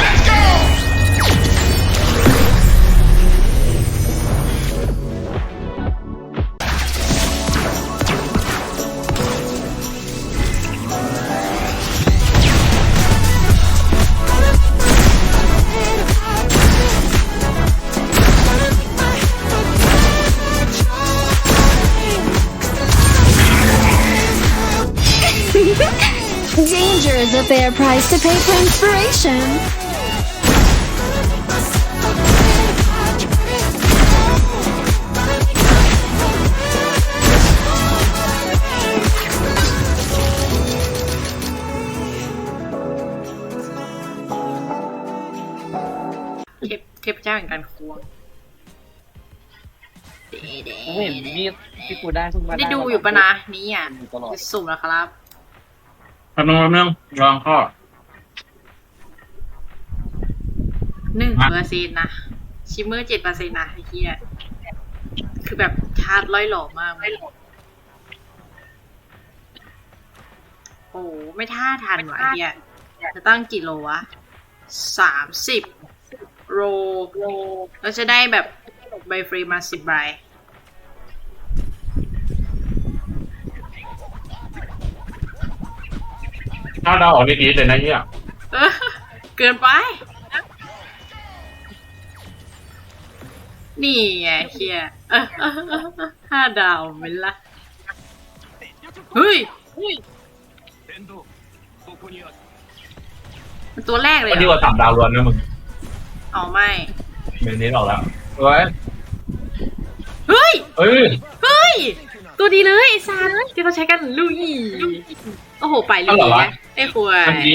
Let's go! Fair price to pay for inspiration. เทพเทพเจ้าแห่งการควงเดเดผมเห็นมีดที่กูได้เพิ่งมาได้ดูอยู่ปะนะนี่อะดูตลอด สุ่มแล้วครับ แป๊บนึงแป๊บนึงลองข้อหนึ่งฮะเปอร์เซ็นต์นะชิมเมอร์เจ็ดเปอร์เซ็นต์นะไอ้เหี้ยคือแบบชาร์จร้อยหล่อมากเลยโอ้ไม่ท่าทันวะไอ้เหี้ยจะตั้งกี่โลวะสามสิบโลแล้วจะได้แบบใบฟรีมาสิบใบ ถ้าเราออกนิดๆเลยนะเฮียเออเกินไป นี่ไงเฮียเออเออเออเออห้าดาวไหมล่ะเฮ้ยมันตัวแรกเลยก็เหดีรกอว่าสามดาวล้วนนะมึงเอาไม่เมนนี้ออกแล้วเฮ้ยเฮ้ยเอ้ยเฮ้ย ตัวดีเลยไอ้ซานที่เขาใช้กันลุยโอ้โห ไปลุยนะ ไอ้ควยมันดี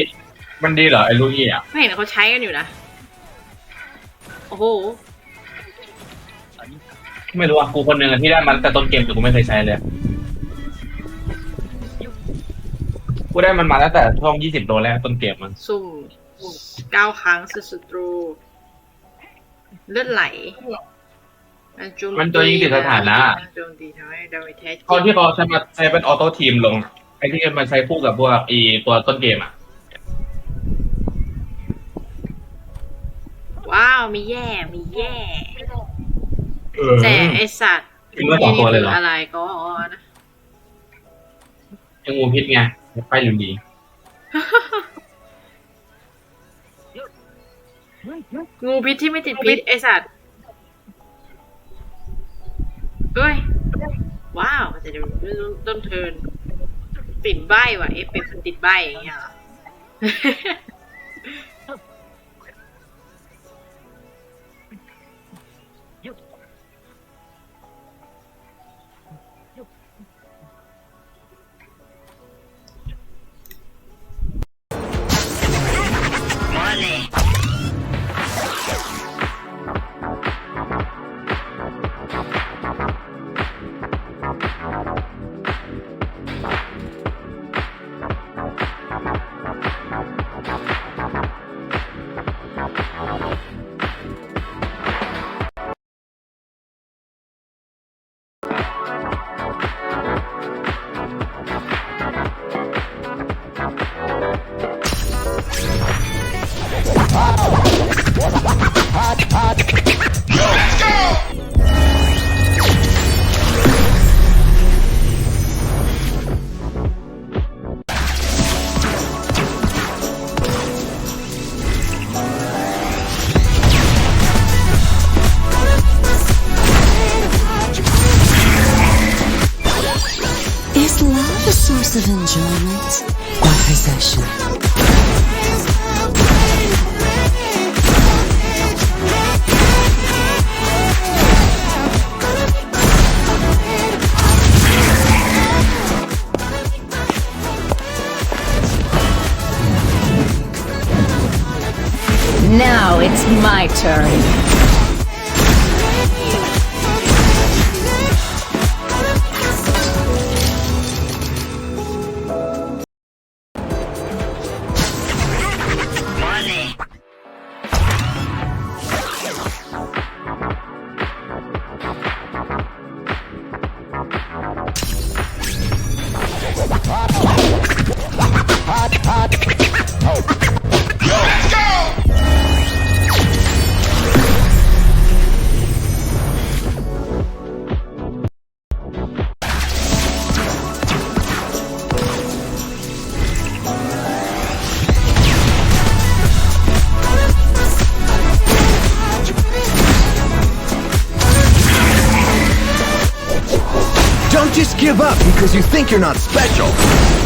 มันดีเหรอไอ้ลูกยี่อะไม่เห็นเขาใช้กันอยู่นะ โอ้โห ไม่รู้อะกูคนหนึ่งอะที่ได้มันแต่ต้นเกมแต่กูไม่เคยใช้เลย กูได้มันมาตั้งแต่ช่วงยี่สิบโลแรกต้นเกมมัน สุ่มเก้าครั้งสุดศัตรู เลือดไหลโจมันตัวยิงติดสถานะโจมตีทำให้ดาเมจแท้จริตอนงที่เขาใช้มาใช้เป็นออโต้ทีมลงไอ้ที่มันใช้คู่กับพวกอีตัวต้นเกมอะ ว้าวมีแย่มีแย่เออแต่ไอสัตว์กินมาสองตัวเลยเหรอนี่คืออะไรก็นะยังงูพิษไงไปหรือดี งูพิษที่ไม่ติดพิษไอสัตว์เฮ้ยว้าวแต่เดี๋ยวต้นเทิร์น ติดใบว่ะเอฟเป็นคนติดใบอย่างเงี้ย it's my turn. Give up because you think you're not special.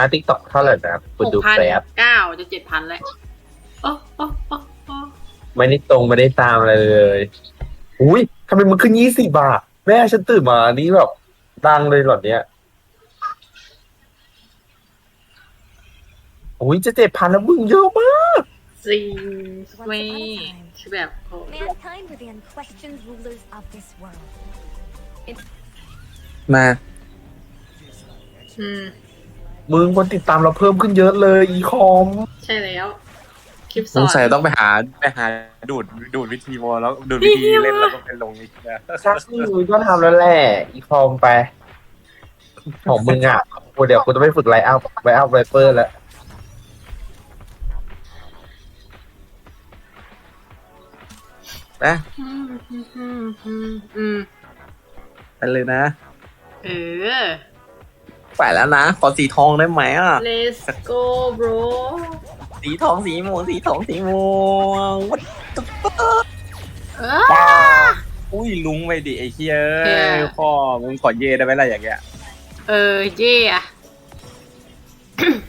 าติ๊กต็อกเท่าไหร่นะครับคุณหกดูพันแป๊บเก้าจะเจ็ดพันแล้วโอ้โอ้โอ้โอ้ไม่ได้ตรงไม่ได้ตามอะไรเลยอุ้ยทำไมมันขึ้นยี่สิบาท แม่ฉันตื่นมานี่แบบดังเลยเหรอเนี้ยอุ้ยจะเจ็ดพันแล้วมึงเยอะมากจริงเว้ยคือแบบโอ้ Mankind were the unquestioned rulers of this world. มา อืม มึงคนติดตามเราเพิ่มขึ้นเยอะเลยอีคอมใช่แล้ว คลิปสสองนสัยต้องไปหาไปหาดูดดูดวิธีวอลแล้วดูดวิธีเล่นแล้วก็เป็นลงอีกนะใช่มึงก็ทำแล้วแหละอีคอมไป ของมึงอะกูเดี๋ยวกูจะไปฝึกไลน์อัพไลน์อัพไวเปอร์แล้วนะอืมอืมอืมอืมอืมไปเลยนะ เออ ไปแล้วนะ ขอสีทองได้ไหมอะ let's go bro สีทองสีม่วงสีทองสีม่วงวัดเอออุ้ยลุงไปดิไอ้เฮียเหี้ย พ่อมึงขอเย่ได้ไหมล่ะอย่างเงี้ย เออเย่อะ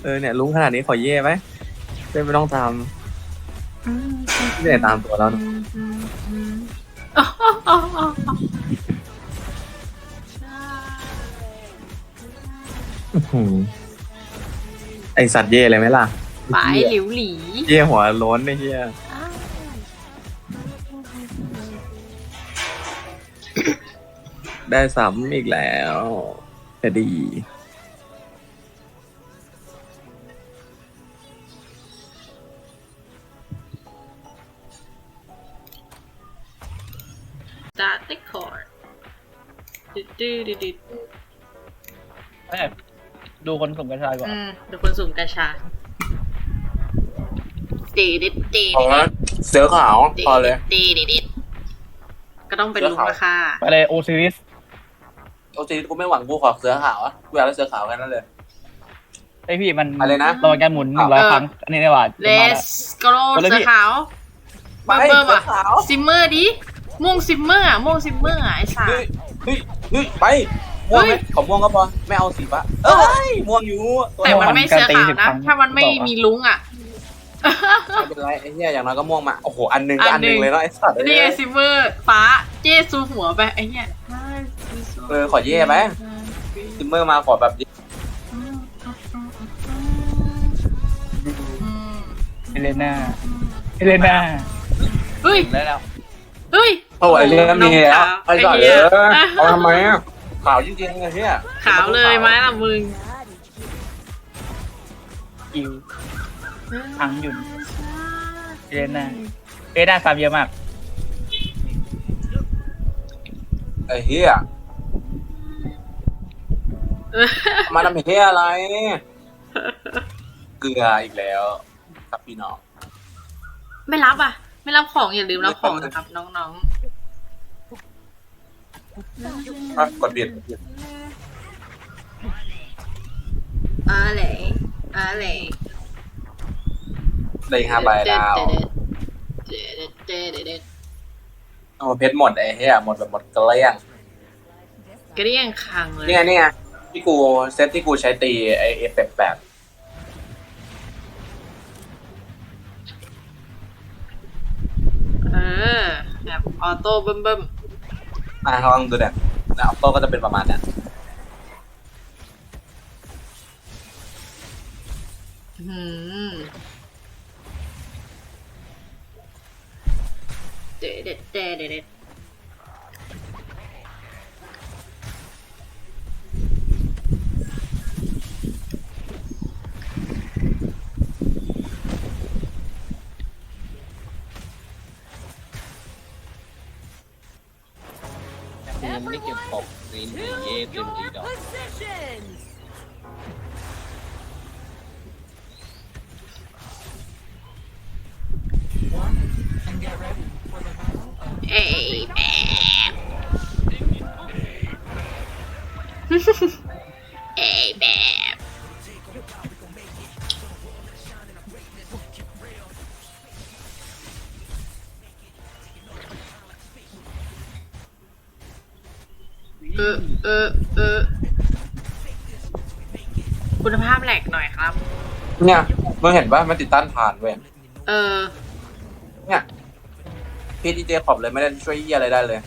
เออเนี่ยลุงขนาดนี้ขอเย่ไหมเล่นไม่ต้องทอืมำไม่ได้ตามตัวแล้วนะ อืมอืมอืมอ๋ออ๋ออ๋ออ๋อ อื้อหือไอสัตว์เย่เลยไหมล่ะปายหลิวหลีเย่หัวโล้นไอ้เฮียอ้าวได้ซ้ำอีกแล้วจะดีตาติคอร์ดดืดดืดดื ดดืดดูคนส่งกระชายก่อน อืมเดี๋ยวคนสุ่มกาชาตีดิดตีพอดิแล้วดเสือขาวตีพอเลย ตีดิดดิดก็ต้องเป็นลุงราคาไปเลยโอซิริสโอจีกูไม่หวังกูขอเสือขาวอะกูอยากได้เสือขาวแค่นั้นเลย ไอพี่มันอะไรนะรอการหมุนหนึ่งร้อยครั้ง อันนี้ได้ว่าเลจะมาแล้วสโกโลไปเลยเสือพี่ขาวเบิ่มเบิ่มอะเสือขาวซิมเมอร์ดิม่วงซิมเมอร์อะม่วงซิมเมอร์อะไอ้สัสเฮ้ยเฮ้ยเฮ้ยไป ม่วงไหมเฮ้ยขอม่วงก็พอไม่เอาสีฟ้าเอ้ยม่วงอยู่ตัวแต่มันไม่เสือขาวนะ ถ้ามันไม่มีลุงอะ ไม่เป็นไรไอ้เหี้ยอย่างน้อยก็ม่วงมาโอ้โหอันหนึงก็อัอันนหนึ่งหนึงเลยเนาะไอ้สัตว์นี่ไงซิมเมอร์ฟ้าเจซูหัวไปไอ้เนี้ยเออขอเย่ไหมซิมเมอร์มาขอแบบเอเลน่าเอเลน่าเฮ้ยได้แล้วเฮ้ยโอ้ยเรื่องนี้แล้วไอ้สัตว์ไอ้เอเหี้ยอเอาทำไมอะ ขาวจริงๆไอ้เหี้ยขาวเลยไหมล่ะมึงอิวอังหยุนเอเลน่าเอเลน่าซ้ำเยอะมาก ไอ้เหี้ยเออมาทำเหี้ยอะไร เกลืออีกแล้ว ครับพี่น้อง ไม่รับอะ ไม่รับของอย่าลืมรับของนะครับน้อง อะกดเบียดๆอะไรอะไรได้อีกห้าใบแล้วเด็ดเด็ดเด็ดเด็ดเด็ดโอ้เพชรหมดไอ้เหี้ยหมดแบบหมดเกลี้ยงกระเดี่ยงคังเลยนี่ไงนี่ไงที่กูเซตที่กูใช้ตีไอเอฟแปดเออแบบออโต้เบิ่มเบิ่ม อะลองดูเนี่ยนะออโต้ก็จะเป็นประมาณเนี้ยอืมเด็ดเด็ดเด็ดเด็ด ตกนี่ คุณภาพแหลกหน่อยครับ เนี่ยมึงเห็นปะมันติดต้านทานเว้ยเออ เนี่ยพี่ดีเจขอบเลยไม่ได้ช่วยเยี่ยอะไรได้เลย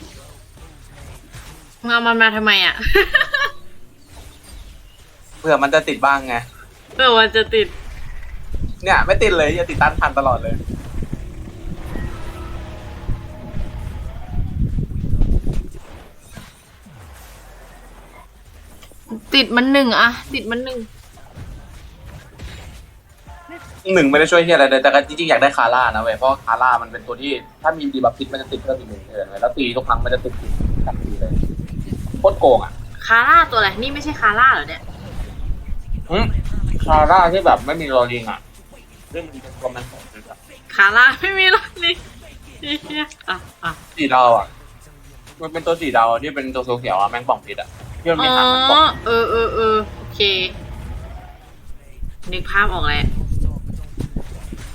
มึงเอามันมาทำไมอะ เผื่อมันจะติดบ้างไง เออมันจะติด เนี่ย ไม่ติดเลยจะติดต้านทานตลอดเลย ติดมันหนึ่งอะติดมันหนึ่ง หนึ่งไม่ได้ช่วยเฮียอะไรเลยแต่ก็จริงๆอยากได้คาร่านะเว้ยเพราะคาร่ามันเป็นตัวที่ถ้ามีดีบัฟพิษมันจะติดเพิ่มอีกหนึ่งเทิร์นเว้ยแล้วตีทุกครั้งมันจะติดติดทันทีเลยโคตรโกงอะคาร่าตัวอะไรนี่ไม่ใช่คาร่าเหรอเนี่ยอืมคาร่าที่แบบไม่มีรอลิงอะซึ่งมันเป็นตัวมันของมันอะคาร่าไม่มีหรอกนี่เหี้ยอะอะสี่ดาวอะ มันเป็นตัวสี่ดาวที่เป็นตัวเขียวๆอะแมงป่องพิษอะที่มันอ๋มีอหางแมงป่องเออเออเออโอเคนึกภาพออกแล้ว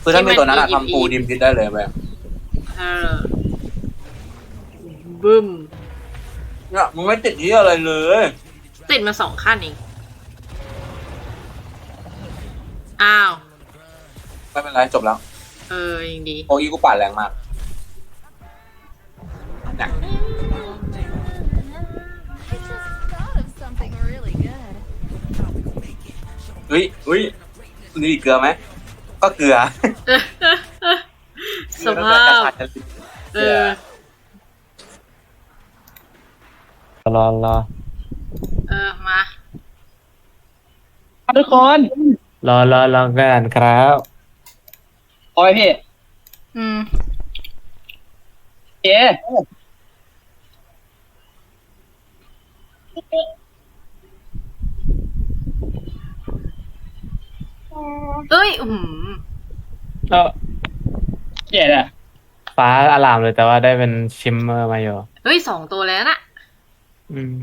คือถ้ามีตัวนั้นอะที่มันทำปูดิมพิษได้เลยเว้ยเออบึ้มเนี่ยมึงไม่ติดที่อะไรเลย ติดมาสองขั้นเอง อ้าว ไม่เป็นไรจบแล้ว เออยังดี โออีกูป่าดแรงมากเนี่ย I just thought of something really good. เฮ้ยเฮ้ยนี่เกลือไหม ก็เกลือสภาพเออรอรอเออมาทุกคนรอรอรอกันครับโอ้ยพี่ อืมเจ๊ เอ้ยอืมเออเจ๊น่ะฟ้าอลามเลยแต่ว่าได้เป็นชิมเมอร์มาอยู่เฮ้ยสองตัวแล้วน่ะ อืม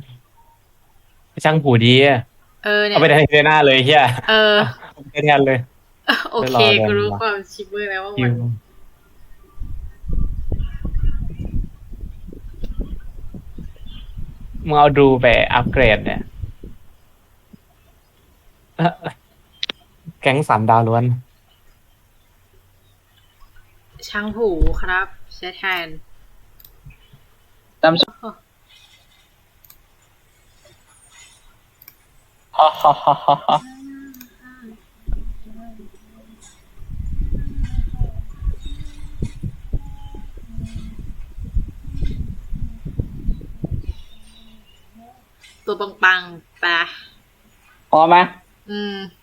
ช่างผูดีอะเออเนี่เอาไปยในเซน่าเลยเฮียเออไปแทนเลย โอเคไม่รอเลยกูรู้วะความชิปเมอร์แล้วว่าคิมันวมึงเอาดูไปอัปเกรดเนี่ยเอ่อ แก๊งสามดาวล้วน ช่างผูครับใช้แทนตามสุดฮ่าฮ่าฮ่าฮ่าฮ่าตัวปังๆไปะพอไหมอืมเ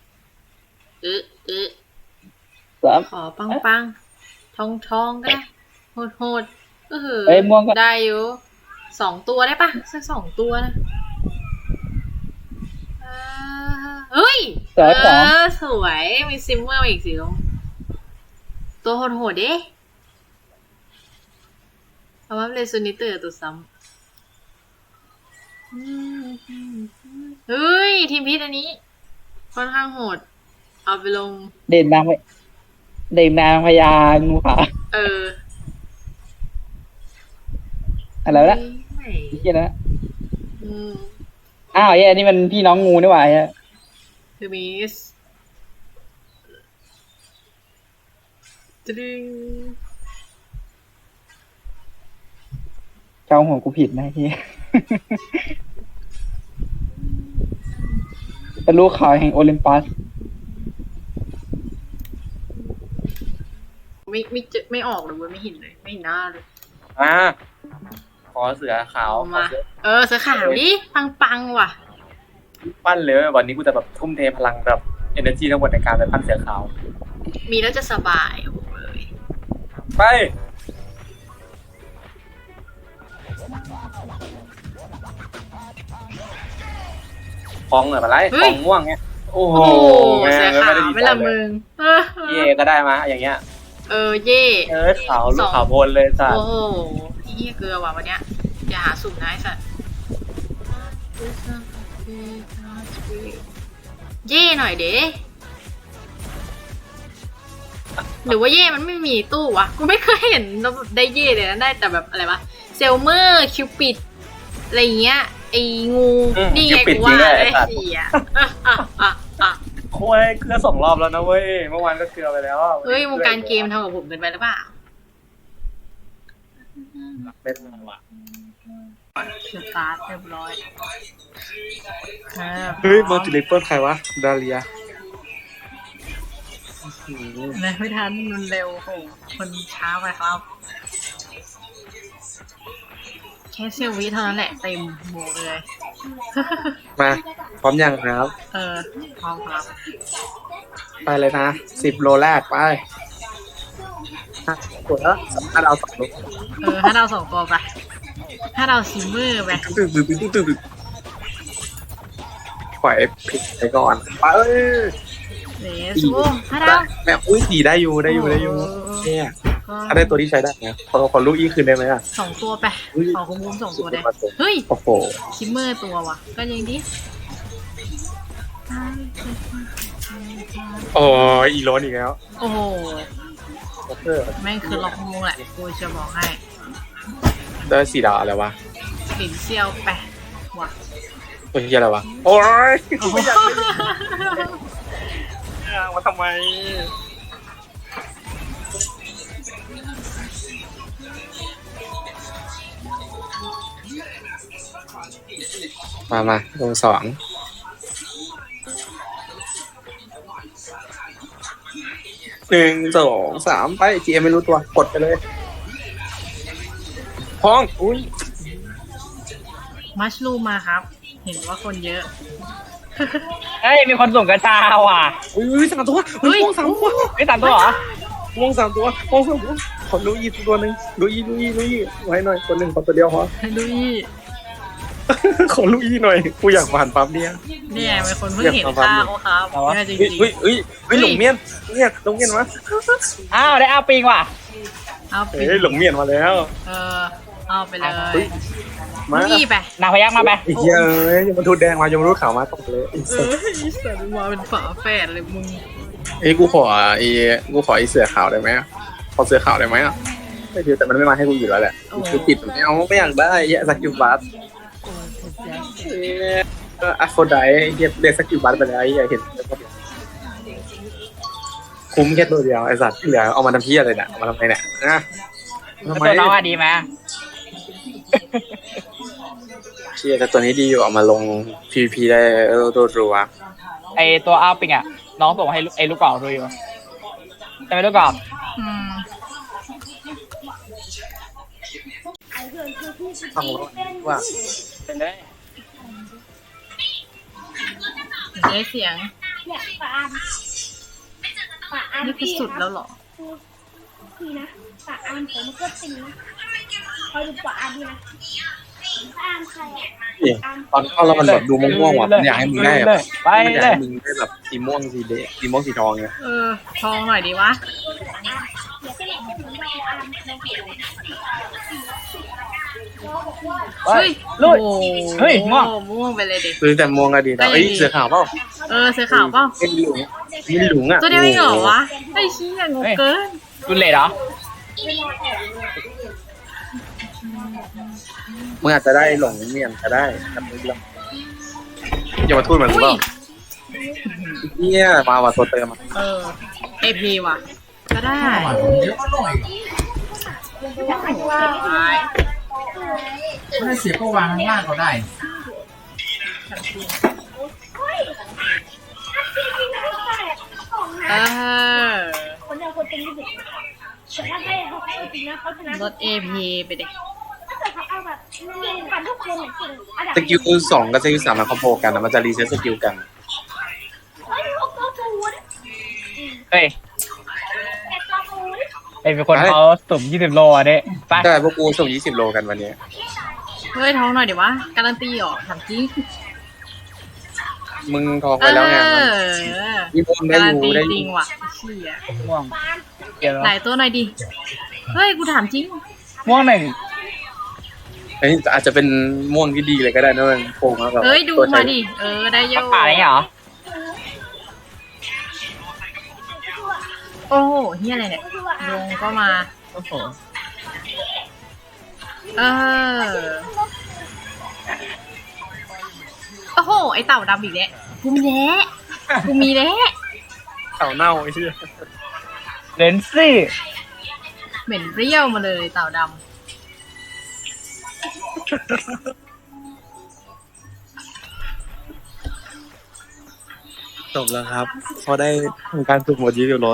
ออเออสาม ขอปังๆทองทองก็ได้โหดโหดเออเอ้ยม่วงก็ ได้อยู่สองตัวได้ปะสักสองตัวนะเออเฮ้ยสวยสองเออสวยมีซิมเมอร์มาอีกสิลงตัวโหดๆเด้เอาว่าเลซูนิเตอร์ตัวซ้ำอืมเฮ้ย ทีมพิษอันนี้ ค่อนข้างโหด เอาไปลง เด่นนางพญเด่นนางพญางูขาวเออ อะไรวะไม่เฮียนะอืมอ้าวเฮียนี่มันพี่น้องงูนี่หว่าเฮียคือมิสตรึงเจ้าหัวกูผิดนะเฮียเป็นลูกข่าวแห่งโอลิมปัส ไม่ไม่เจอไม่ออกเลยเว้ยไม่เห็นเลย ไม่เห็นหน้าเลย อ่าขอเสือขาวเอาขอมาเสือเออเสือขาวดิปังปังๆว่ะ ปั้นเลยวันนี้กูจะแบบทุ่มเทพลังแบบ energy ทั้งหมดในการไปปั้นเสือขาว มีแล้วจะสบายโอ้โหเลยไป ฟองเหรอมาไล่ฟองม่วงเงี้ยโอ้โหโอ้โหแม่เสืองขาวไม่ได้ดีไม่ใจละเลมึยงเออเย่ก็ได้มา อย่างเงี้ย เออเย่เออขาวลูกขาวโพลนเลยจ้ะโอ้โหเฮียเกลือว่ะวันเนี้ยอย่าหาสุ่มนะไอ้สัตว์เย่หน่อยเด้หรือว่าเย่มันไม่มีตู้วะกูไม่เคยเห็นได้เย่เลยนะได้แต่แบบอะไรวะเซลเมอร์คิวปิดอะไรเงี้ยไอ้งูนี่ไงกูว่าไอ้เสีย อะอะอะอะโค้ยเกลือสองรอบแล้วนะเว้ย เมื่อวานก็เกลือไปแล้วอะเฮ้ยวงการเกมทำกับผมเกินไปหรือเปล่าเป็นว่ะสตาร์ทเรียบร้อยเฮ้ยมัลติเลเปิลใครวะ ดาเลียเลยไม่ทันมันเร็วโหคนช้าไปครับ แค่เซลวิเท่านั้นแหละเต็มโบกเลย มาพร้อมยังครับ เออพร้อมครับไปเลยนะสิบโลแรกไปกดแล้วถ้าเราสองลูกเออถ้าเราสองตัวไปถ้าเราซิมเมอร์ไปตึ๊ดตึ๊ดตึ๊ดตึ๊ดตึ๊ดปล่อยผิดไปก่อนไปเอ้ยเลสโอ้ถ้าเรา แบบอุ้ยดีได้อยู่ได้อยู่ได้อยู่เนี่ย ก็ถ้าได้ตัวที่ใช้ได้นะขอขอลูกอีคืนได้ไหมอะสองตัวไปอุ้ยขอคุณบุ้มสองตัวได้ เฮ้ย โอ้โหซิมเมอร์ตัวว่ะ ก็ยังดีโอ้ยอีโรนอีกแล้ว โอ้โหโอเคอร์แม่งคือล็อกมุงแหละกูจะบอกให้ ได้สีดาวอะไรวะปิ่นเซียวแปะว่ะตัวที่อะไรวะ โอ้ยโอ้โหมาทำไม มามาลงสองหนึ่งสองสามไปจีเอ็มไม่รู้ตัวกดไปเลยพ้อง อุ้ยมัชลูมมาครับ เห็นว่าคนเยอะ เฮ้ย มีคนส่งกระชาว่ะอุ้ยสามตัวเฮ้เฮ้ยยม่วงสามตัวไอ้ยสามตัวเหรอม่วงสามตัวม่วงสามตัวขอลูกอีตัวหนึ่งลูกอีลูกอีลูกอีไว้หน่อยตัวหนึ่งขอตัวเดียวพอดูอี ขอลูกอีหน่อย กูอยากผ่านปั๊มเนี่ยเนี่ยเป็นคนเพิ่งเห็นข้าวครับเอาวะแม่จริงเฮ้ยเฮ้ยเฮ้ยเฮ้ยหลงเมียนเนี่ยหลงเมียนมาอ้าวได้อ้าวปิงว่ะๆเอาไปเฮ้ยหลงเมียนมาแล้ว เออเอาไปเลยเฮ้ยมานี่ไปนางพยักมาไปไอ้เหี้ยเอ้ยยมทูตแดงมายมทูตขาวมาตกเลยไอ้เอสัสอไอีสัตว์มาเป็นฝาแฝดเลยมึงเอ้ยกูขอไอ้กูขอไอ้เสือขาวได้ไหมอะขอเสือขาวได้ไหมอะไม่ดีแต่มันไม่มาให้กูอยู่แล้วแหละกูติดไม่เอาไม่อยากได้ไอ้เหี้ยสกิลบัสเอ้ยอะโฟไดไอ้เหี้ยเรียกสกิลบัสไปแล้วไอ้เหี้ยเห็นคุ้มแค่ตัวเดียวไอ้สัตว์ที่เหลือเอามาทำพี่อะไรเนี่ยเอามาทำไมเนี่ยนะทำไมตัวน้องอะดีไหมเชียแต่ตัวนี้ดีอยู่เอามาลง PVP ได้รัวไอตัวอ้าวปิงอะ น้องส่งให้ลูกไอลูกกรอกดูอยู่ใช่ไหมลูกกรอกอืมๆฟังว่า เป็นได้ ได้เสียง เนี่ยปะอันปะอันนี่คือสุดแล้วเหรอพี่นะปะอันผมก็ตีนะคอยดูปะอันดีนะอามใครอะตอนเข้าแล้วมันแบบดูม่วงๆว่ะมันอยากให้มึงได้แบบไปมันอยากเลยให้มึงได้แบบสีม่วงสีเดสีม่วงสีทองไงเออ ทองหน่อยดีวะ เดี๋ยวจะเล่นให้ถึงไม่อามใครไป เฮ้ยลุยโอ้โหเฮ้ยม่วง ม่วงไปเลยดิ คือแต่ม่วงก็ดีก็นะยังเอ้ยดีเสือขาวเปล่าเออเสื้อขาวเปล่าเป็นหลุงมีหลุงอะตัวเดียวเองเหรอวะไอ้เชี่ยงงเกินรุนเลดเหรอมึงอาจจะได้หลงเมียนก็ได้จำไม่ได้อย่ามาพูดเหมือนกูอุ้ยเปล่าเนี่ยมาว่าตัวเติมอะเออเอพีว่ะ ก็ได้ ไปไม่ได้เสียก็วางข้างล่างก็ได้เออคนเดียวคนเป็นยี่สิบแต่ถ้าให้เขาให้จริงนะเขาชนะลดเอพีไปดิถ้าเกิดเขาเอาแบบเก่งกันทุกคนเก่งอันดับสกิลสองกับสกิลสามมันคอมโบกันนะมันจะรีเซ็ตสกิลกัน เฮ้ย นย์เอ้ยเป็นคนเขาสุ่มยี่สิบโลอะเด้ไปใช่พวกกูส่งยี่สิบโลกันวันนี้เฮ้ยท้องหน่อยดิวะ การันตีเหรอถามจริงมึงทองเอไปแล้วไงอมีบนได้การัอนตียู่ได้อจริยู่งว่ะเชี่ยม่วงเกี่ยวหลายตัวหน่อยดิ เฮ้ย กูถามจริง ม่วงหนึ่งเฮ้ยอาจจะเป็นม่วงที่ดีเลยก็ได้นะมันโป่งแล้วแบบเฮ้ย ดูตัวใช้มาดิ เออ ได้เยปอะระกาศอะไรเหรอ โอ้โหเฮียอะไรเนี่ยลงก็มา โอ้โห เออ โอ้โห ไอเต่าดำอีกแล้วกูมีแล้วกูมีแล้วเต่าเน่าไอ้เชี่ยเลนซี่ เหม็นเปรี้ยวมาเลยเต่าดจบแล้วครับ พอได้ทำการฝึกหมดยี่สิบโล